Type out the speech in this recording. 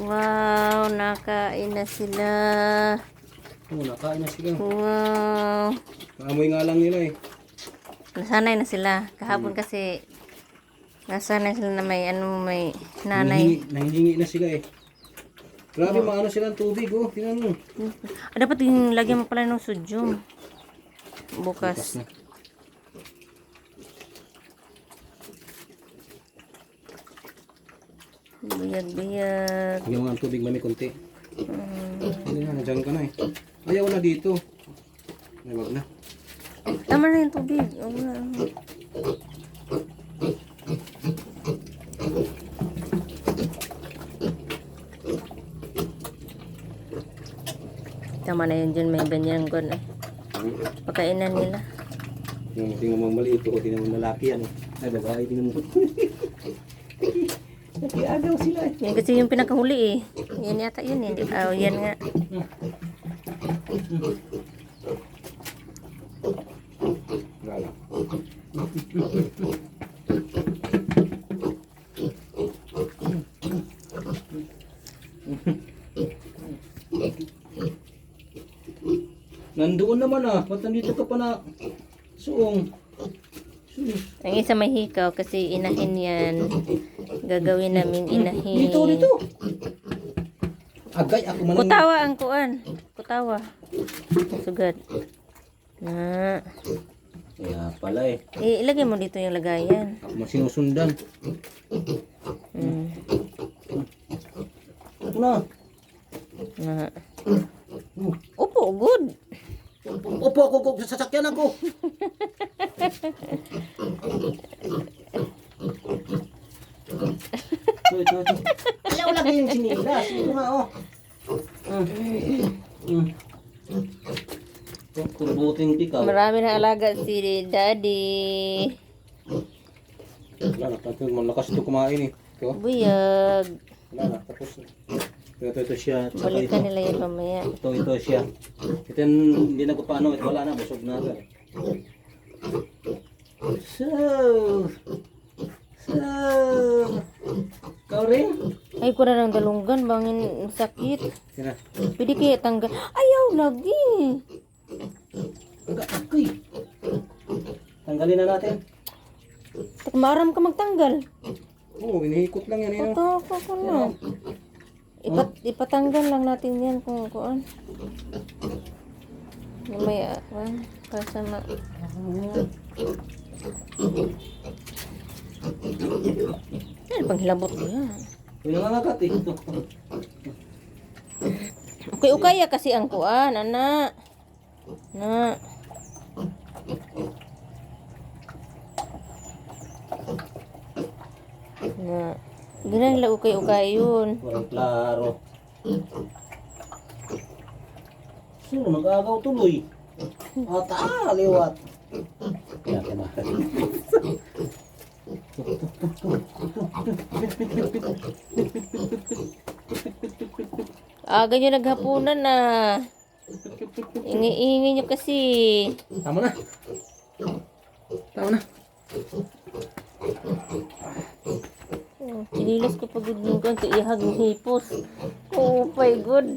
Wow, nakain na sila. Oo, nakain na sila. Wow. Naamoy nga lang nila eh. Nasanay na sila. Kahapon kasi nasanay sila na may ano may nanay. Nanghingi na sila eh. Grabe, maano sila ng tubig oh. Tingnan mo. Ah, dapat yung lagyan mo pala ng sudyum. Bukas. na. Biyag-biyag. Lagyan mo nga ng tubig, mami, konti. Mm. Hindi na, nandiyan ka na eh. Ayaw na dito. Ay, wag na. Tama na yung tubig. Oo nga. Tama na yun dyan. May ganyan gun eh. Pagkainan nila. Yung tingnan mo maliit o tingnan mo lalaki yan eh. Ay, babae, tingnan mo. Nag-iagaw sila eh. Yan kasi yung pinakahuli eh. Yan yata yun eh. Di- Oh, yan nga. Nandoon naman ah. Ba't nandito ka pa na suong? Ang isa may hikaw kasi inahin yan. Gagawin namin inahin. Dito, dito. Agay, ako man. Kutawa ang kuan. Kutawa. Sugat. Na. Kaya pala eh. Eh, ilagay mo dito yung lagayan. Ako man sinusundan. Mm. Ito na. Na. Oh. Opo, good. Opo, ako, ako, sasakyan ako. ito, ito, ito. Ayaw lagi yung sinilas. Ito nga, oh. Mm. Mm. Ito, kurbuting pikaw. Marami na alaga si Daddy. Wala na, tapos malakas ito kumain eh. Ito, Buyag. wala na, tapos na. Ito, ito, ito siya. Tsaka ito. Balikan nila yan mamaya. Ito, ito siya. Ito yung hindi na ko paano. Ito wala na, busog na ito. So, so, ko na ng dalunggan. Bangin sakit. Pwede kaya tanggal. Ayaw lagi. Tanggalin na natin. Tak maram ka magtanggal. Oo, inihikot lang yan. Yun. Ito ako ko na. Ipat, ipatanggal lang natin yan kung kuan. May akuan. Kasama. Yan, panghilabot ko yan. Yung nangangagat eh. Ito. Okay, ukaya kasi ang kuan, ana. Na. Na. Hindi na nila ukay-ukay yun. Walang klaro. Sino nag-agaw tuloy? Ata, liwat. Kaya ka na. Aga nyo naghapunan na. Ingi-ingi nyo kasi. Tama na. Tama na. Oh, Sinilas ko pag gudlugan kay ihag ng hipos. Oh my god.